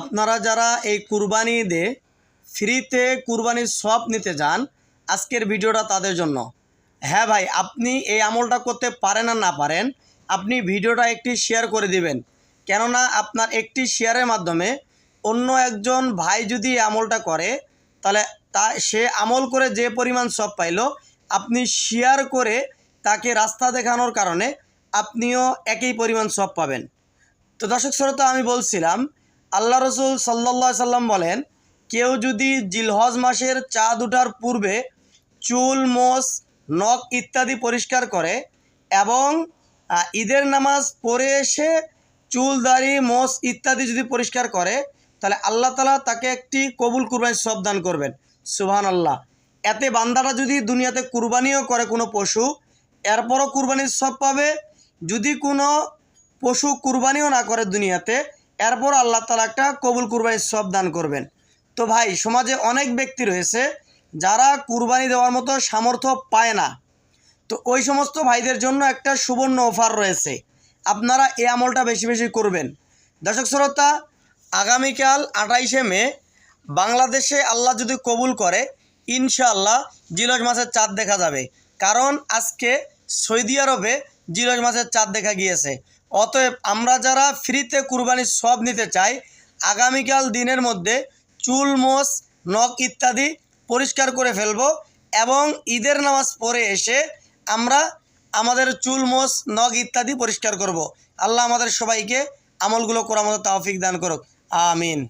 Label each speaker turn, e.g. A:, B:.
A: আপনারা যারা এই কুরবানি ঈদে ফ্রিতে কুরবানির সব নিতে যান, আজকের ভিডিওটা তাদের জন্য। হ্যাঁ ভাই, আপনি এই আমলটা করতে পারেন আর না পারেন, আপনি ভিডিওটা একটি শেয়ার করে দিবেন। কেননা আপনার একটি শেয়ারের মাধ্যমে অন্য একজন ভাই যদি আমলটা করে, তাহলে তা সে আমল করে যে পরিমাণ সব পাইলো, আপনি শেয়ার করে তাকে রাস্তা দেখানোর কারণে আপনিও একই পরিমাণ সব পাবেন। তো দর্শক শ্রোতা, আমি বলছিলাম আল্লাহ রসুল সাল্লা সাল্লাম বলেন, কেউ যদি জিলহজ মাসের চাঁদ ওঠার পূর্বে চুল, মোষ, নখ ইত্যাদি পরিষ্কার করে এবং ঈদের নামাজ পড়ে এসে চুল, দাড়ি, মোষ ইত্যাদি যদি পরিষ্কার করে, তাহলে আল্লাহ তালা তাকে একটি কবুল কুরবানি সব দান করবেন। সুবহান আল্লাহ এতে বান্দারা যদি দুনিয়াতে কুরবানিও করে কোনো পশু, এরপরও কুরবানির সব পাবে। যদি কোনো পশু কুরবানিও না করে দুনিয়াতে এরপর আল্লাহ তালা একটা কবুল কুরবানির সব দান করবেন। তো ভাই, সমাজে অনেক ব্যক্তি রয়েছে যারা কুরবানি দেওয়ার মতো সামর্থ্য পায় না। তো ওই সমস্ত ভাইদের জন্য একটা সুবর্ণ অফার রয়েছে। আপনারা এই আমলটা বেশি বেশি করবেন। দর্শক শ্রোতা, আগামীকাল আঠাইশে মে, বাংলাদেশে আল্লাহ যদি কবুল করে, ইনশাআল্লাহ জিলজ মাসের চাঁদ দেখা যাবে। কারণ আজকে সৌদি আরবে জিলজ মাসের চাঁদ দেখা গিয়েছে। অতএব আমরা যারা ফ্রিতে কুরবানির সব নিতে চাই, আগামীকাল দিনের মধ্যে চুল, মোষ, নখ ইত্যাদি পরিষ্কার করে ফেলব এবং ঈদের নামাজ পরে এসে আমরা আমাদের চুল, মোষ, নখ ইত্যাদি পরিষ্কার করব। আল্লাহ আমাদের সবাইকে আমলগুলো করার মতো তাওফিক দান করুক আমিন